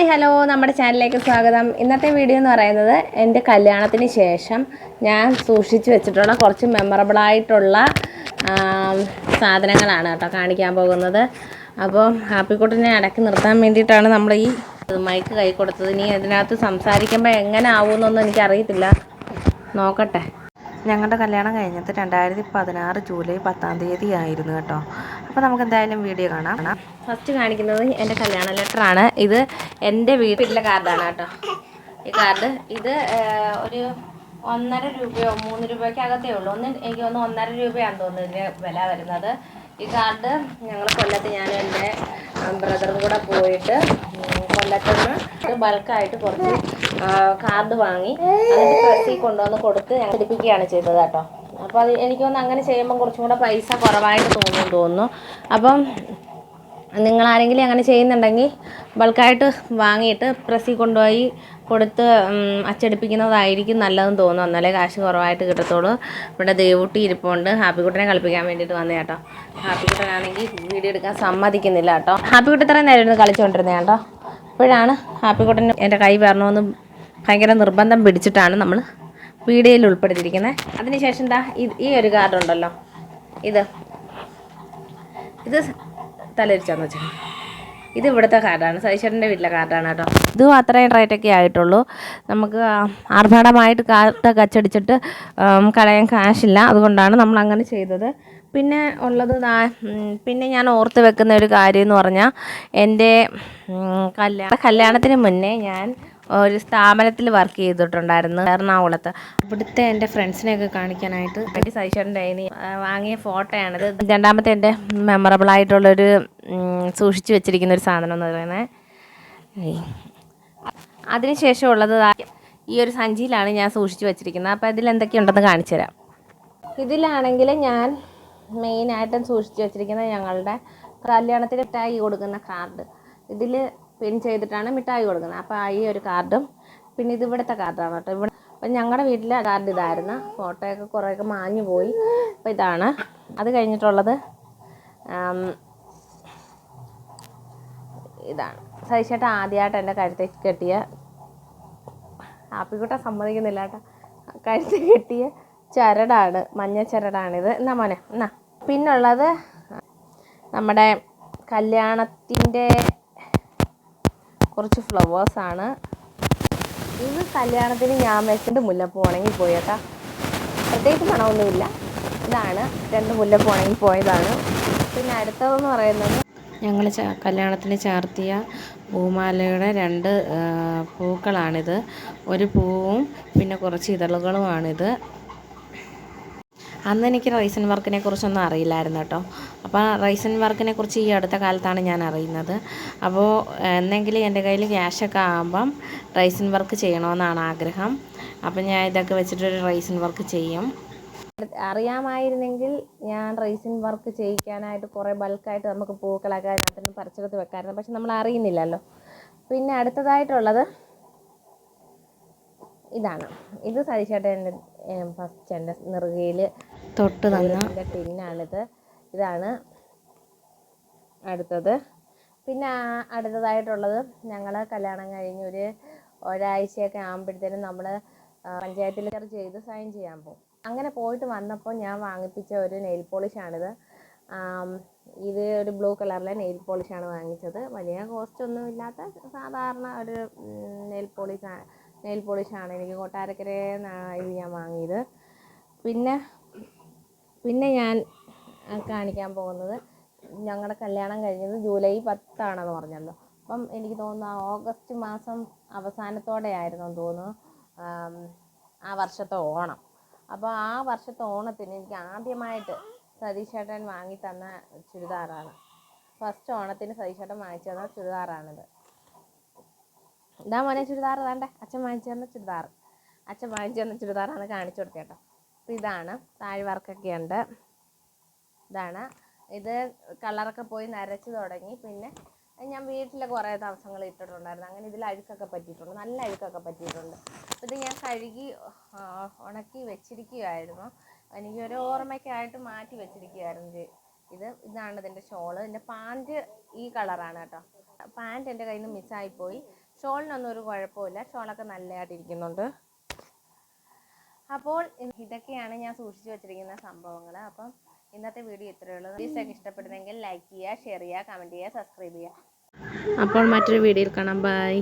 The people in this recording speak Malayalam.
Hi hello. നമ്മുടെ ചാനലിലേക്ക് സ്വാഗതം. ഇന്നത്തെ വീഡിയോ എന്ന് പറയുന്നത് എന്റെ കല്യാണത്തിന് ശേഷം ഞാൻ സൂക്ഷിച്ച് വെച്ചിട്ടുള്ള കുറച്ച് മെമ്മറബിളായിട്ടുള്ള സാധനങ്ങളാണ് കേട്ടോ കാണിക്കാൻ പോകുന്നത്. അപ്പോൾ ഹാപ്പി ഹാപ്പിക്കുട്ടിനെ അടക്കി നിർത്താൻ വേണ്ടിയിട്ടാണ് നമ്മൾ ഈ മൈക്ക് കൈ കൊടുത്തത്. ഇനി ഇതിനകത്ത് സംസാരിക്കുമ്പോൾ എങ്ങനെ ആവുമെന്നൊന്നും എനിക്കറിയത്തില്ല. നോക്കട്ടെ. ഞങ്ങളുടെ കല്യാണം കഴിഞ്ഞിട്ട് രണ്ടായിരത്തി പതിനാറ് ജൂലൈ പത്താം തീയതി ആയിരുന്നു കേട്ടോ. അപ്പോൾ നമുക്ക് എന്തായാലും വീഡിയോ കാണാം. ഫസ്റ്റ് കാണിക്കുന്നത് എന്റെ കല്യാണ ലെറ്ററാണ് ഇത് എന്റെ വീട്ടിലെ കാർഡാണ് കേട്ടോ. ഈ കാർഡ് ഇത് ഒരു ഒന്നര രൂപയോ മൂന്ന് രൂപയ്ക്കകത്തേ ഉള്ളൂ. ഒന്ന് എനിക്ക് ഒന്ന് ഒന്നര രൂപയാണ് തോന്നുന്നത് ഇതിന് വില വരുന്നത്. ഈ കാർഡ് ഞങ്ങൾ കൊല്ലത്ത് ഞാനും എന്റെ ബ്രദറും കൂടെ പോയിട്ട് കൊല്ലത്തുനിന്ന് ബൾക്കായിട്ട് കുറച്ച് കാർഡ് വാങ്ങി പ്രസ്സിൽ കൊണ്ടുവന്ന് കൊടുത്ത് ഞങ്ങൾ പിടിപ്പിക്കുകയാണ് ചെയ്തത് കേട്ടോ. അപ്പോൾ അത് എനിക്ക് അങ്ങനെ ചെയ്യുമ്പോൾ കുറച്ചും കൂടെ പൈസ കുറവായിട്ട് തോന്നുന്നു തോന്നുന്നു. അപ്പം നിങ്ങൾ ആരെങ്കിലും അങ്ങനെ ചെയ്യുന്നുണ്ടെങ്കിൽ ബൾക്കായിട്ട് വാങ്ങിയിട്ട് പ്രസ്സിൽ കൊണ്ടുപോയി കൊടുത്ത് അച്ചടിപ്പിക്കുന്നതായിരിക്കും നല്ലതെന്ന് തോന്നുന്നു. എന്നാലേ കാശ് കുറവായിട്ട് കിട്ടത്തുള്ളൂ. ഇവിടെ ദേവൂട്ടി ഇരിപ്പുണ്ട്. ഹാപ്പിക്കുട്ടനെ കളിപ്പിക്കാൻ വേണ്ടിയിട്ട് വന്നേ കേട്ടോ. ഹാപ്പിക്കുട്ടനാണെങ്കിൽ വീഡിയോ എടുക്കാൻ സമ്മതിക്കുന്നില്ല കേട്ടോ. ഹാപ്പിക്കുട്ടൻ ഇത്രയും നേരം ഇരുന്ന് കളിച്ചുകൊണ്ടിരുന്നത് കേട്ടോ. ഇപ്പോഴാണ് ഹാപ്പിക്കുട്ടൻ എന്റെ കൈ വരണമെന്ന് ഭയങ്കര നിർബന്ധം പിടിച്ചിട്ടാണ് നമ്മൾ വീഡിയോയിൽ ഉൾപ്പെടുത്തിയിരിക്കുന്നത്. അതിനുശേഷം എന്താ ഈ ഒരു കാർഡുണ്ടല്ലോ ഇത്. ഇത് തലരിച്ചാന്ന് വെച്ചാൽ ഇത് ഇവിടുത്തെ കാർഡാണ് സൈശ്വരന്റെ വീട്ടിലെ കാർഡാണ് കേട്ടോ. ഇത് അത്രയും റേറ്റൊക്കെ ആയിട്ടുള്ളൂ. നമുക്ക് ആർഭാടമായിട്ട് കാർഡൊക്കെ അച്ചടിച്ചിട്ട് കളയാൻ കാശില്ല. അതുകൊണ്ടാണ് നമ്മൾ അങ്ങനെ ചെയ്തത്. പിന്നെ ഉള്ളത് പിന്നെ ഞാൻ ഓർത്ത് വെക്കുന്ന ഒരു കാര്യം എന്ന് പറഞ്ഞാൽ എന്റെ കല്യാണ കല്യാണത്തിന് മുന്നേ ഞാൻ ഒരു സ്ഥാപനത്തിൽ വർക്ക് ചെയ്തിട്ടുണ്ടായിരുന്നു എറണാകുളത്ത്. ഇവിടുത്തെ എന്റെ ഫ്രണ്ട്സിനെയൊക്കെ കാണിക്കാനായിട്ട് വേണ്ടി സൈശ്വരന്റെ ഇനി വാങ്ങിയ ഫോട്ടോയാണിത്. രണ്ടാമത്തെ എന്റെ മെമ്മറബിൾ ആയിട്ടുള്ളൊരു സൂക്ഷിച്ചു വെച്ചിരിക്കുന്ന ഒരു സാധനം എന്ന് പറയുന്നത്. അതിനുശേഷം ഉള്ളത് ഈ ഒരു സഞ്ചിയിലാണ് ഞാൻ സൂക്ഷിച്ചു വെച്ചിരിക്കുന്നത്. അപ്പോൾ ഇതിൽ എന്തൊക്കെയുണ്ടെന്ന് കാണിച്ചു തരാം. ഇതിലാണെങ്കിൽ ഞാൻ മെയിനായിട്ടും സൂക്ഷിച്ചു വെച്ചിരിക്കുന്നത് ഞങ്ങളുടെ കല്യാണത്തിന് ടാഗ് കൊടുക്കുന്ന കാർഡ് ഇതിൽ പിൻ ചെയ്തിട്ടാണ് മിഠായി കൊടുക്കുന്നത്. അപ്പോൾ ഈ ഒരു കാർഡും പിന്നെ ഇത് ഇവിടുത്തെ കാർഡാണ് കേട്ടോ. ഇവിടെ അപ്പം ഞങ്ങളുടെ വീട്ടിലെ കാർഡ് ഇതായിരുന്നു. ഫോട്ടോയൊക്കെ കുറേയൊക്കെ മാഞ്ഞു പോയി. അപ്പോൾ ഇതാണ്. അത് കഴിഞ്ഞിട്ടുള്ളത് ഇതാണ്. സഹിച്ചേട്ട ആദ്യമായിട്ട് എന്റെ കഴുത്തിൽ കെട്ടിയ ആപ്പിക്കൂട്ട സമ്മതിക്കുന്നില്ല കേട്ടോ. കഴുത്തിൽ കെട്ടിയ ചരടാണ് മഞ്ഞ ചരടാണിത്. എന്നാ മോനെ എന്നാ. പിന്നുള്ളത് നമ്മുടെ കല്യാണത്തിന്റെ കുറച്ച് ഫ്ലവേഴ്സാണ് ഇത് കല്യാണത്തിന് ഞാൻ വെച്ചിട്ട് മുല്ലപ്പൂ ഉണങ്ങി പോയേട്ടാ. പ്രത്യേകിച്ച് മണമൊന്നുമില്ല ഇതാണ് രണ്ട് മുല്ലപ്പൂ ഉണങ്ങി പോയതാണ്. പിന്നെ അടുത്തതെന്ന് പറയുന്നത് ഞങ്ങൾ കല്യാണത്തിന് ചാർത്തിയ പൂമാലയുടെ രണ്ട് പൂക്കളാണിത്. ഒരു പൂവും പിന്നെ കുറച്ച് ഇതളുകളുമാണിത്. അന്ന് എനിക്ക് റൈസൻ വർക്കിനെ കുറിച്ചൊന്നും അറിയില്ലായിരുന്നു കേട്ടോ. അപ്പോൾ റൈസൻ വർക്കിനെ കുറിച്ച് ഈ അടുത്ത കാലത്താണ് ഞാൻ അറിയുന്നത്. അപ്പോൾ എന്നെങ്കിലും എന്റെ കയ്യിൽ ക്യാഷൊക്കെ ആകുമ്പം റൈസൻ വർക്ക് ചെയ്യണമെന്നാണ് ആഗ്രഹം. അപ്പം ഞാൻ ഇതൊക്കെ വെച്ചിട്ടൊരു റൈസൻ വർക്ക് ചെയ്യും. അറിയാമായിരുന്നെങ്കിൽ ഞാൻ റൈസിൻ വർക്ക് ചെയ്യിക്കാനായിട്ട് കുറേ ബൾക്കായിട്ട് നമുക്ക് പൂക്കളൊക്കെ അതിനകത്ത് പറിച്ചെടുത്ത് വെക്കാമായിരുന്നു. പക്ഷെ നമ്മൾ അറിയുന്നില്ലല്ലോ. പിന്നെ അടുത്തതായിട്ടുള്ളത് ഇതാണ്. ഇത് സതീശേട്ടൻ ഫസ്റ്റ് എന്റെ നെറുകയിൽ തൊട്ട് തന്ന ടിന്നാണിത് ഇതാണ് അടുത്തത്. പിന്നെ അടുത്തതായിട്ടുള്ളത് ഞങ്ങൾ കല്യാണം കഴിഞ്ഞ് ഒരു ഒരാഴ്ചയൊക്കെ ആകുമ്പോഴത്തേനും നമ്മൾ പഞ്ചായത്തിൽ ചെയ്ത് സൈൻ ചെയ്യാൻ പോകും. അങ്ങനെ പോയിട്ട് വന്നപ്പോൾ ഞാൻ വാങ്ങിപ്പിച്ച ഒരു നെയിൽ പോളിഷാണിത് ഇത് ഒരു ബ്ലൂ കളറിലെ നെയിൽ പോളിഷാണ് വാങ്ങിച്ചത്. വലിയ കോസ്റ്റ് ഒന്നും ഇല്ലാത്ത സാധാരണ ഒരു നെയിൽ പോളിഷ് നെയിൽ പോളിഷാണ് എനിക്ക് കൊട്ടാരക്കരയിൽ ഞാൻ വാങ്ങിയത്. പിന്നെ പിന്നെ ഞാൻ കാണിക്കാൻ പോകുന്നത് ഞങ്ങളുടെ കല്യാണം കഴിഞ്ഞത് ജൂലൈ പത്താണെന്ന് പറഞ്ഞല്ലോ. അപ്പം എനിക്ക് തോന്നുന്നു ഓഗസ്റ്റ് മാസം അവസാനത്തോടെ ആയിരുന്നു തോന്നുന്നു. ആ വർഷത്തെ ഓണം. അപ്പോൾ ആ വർഷത്തെ ഓണത്തിന് എനിക്ക് ആദ്യമായിട്ട് സതീഷ് ചേട്ടൻ വാങ്ങി തന്ന ചുരിദാറാണ്. ഫസ്റ്റ് ഓണത്തിന് സതീഷ് ചേട്ടൻ വാങ്ങിച്ചു തന്ന ചുരിദാറാണിത്. ഇതാ മോനെ ചുരിദാർ വേണ്ടേ അച്ഛൻ വാങ്ങിച്ചു തന്ന ചുരിദാർ. അച്ഛൻ വാങ്ങിച്ചു തന്ന ചുരിദാറാണ് കാണിച്ചു കൊടുത്തത് കേട്ടോ അപ്പോൾ ഇതാണ്. താഴ് വർക്കൊക്കെ ഉണ്ട്. ഇതാണ്. ഇത് കളറൊക്കെ പോയി നരച്ച് തുടങ്ങി. പിന്നെ ഞാൻ വീട്ടിൽ കുറേ ദിവസങ്ങൾ ഇട്ടിട്ടുണ്ടായിരുന്നു. അങ്ങനെ ഇതിൽ അഴുക്കൊക്കെ പറ്റിയിട്ടുണ്ട്. നല്ല അഴുക്കൊക്കെ പറ്റിയിട്ടുണ്ട്. അപ്പോൾ ഇത് ഞാൻ കഴുകി ഉണക്കി വെച്ചിരിക്കുകയായിരുന്നു എനിക്കൊരു ഓർമ്മയ്ക്കായിട്ട് മാറ്റി വെച്ചിരിക്കുകയായിരുന്നു ഇത്. ഇത് ഇതാണ് ഇതിന്റെ ഷോൾ. ഇതിന്റെ പാന്റ് ഈ കളറാണ് കേട്ടോ. പാന്റ് എന്റെ കയ്യിൽ നിന്ന് മിസ്സായിപ്പോയി. ഷോളിനൊന്നും ഒരു കുഴപ്പമില്ല. ഷോളൊക്കെ നല്ലതായിട്ട് ഇരിക്കുന്നുണ്ട് അപ്പോൾ ഇതൊക്കെയാണ് ഞാൻ സൂക്ഷിച്ചു വെച്ചിരിക്കുന്ന സംഭവങ്ങൾ. അപ്പം ഇന്നത്തെ വീഡിയോ ഇത്രയേ ഉള്ളൂ. വീഡിയോസൊക്കെ ഇഷ്ടപ്പെടുന്നെങ്കിൽ ലൈക്ക് ചെയ്യുക ഷെയർ ചെയ്യുക കമന്റ് ചെയ്യുക സബ്സ്ക്രൈബ് ചെയ്യുക. അപ്പോൾ മറ്റൊരു വീഡിയോയിൽ കാണാം. ബൈ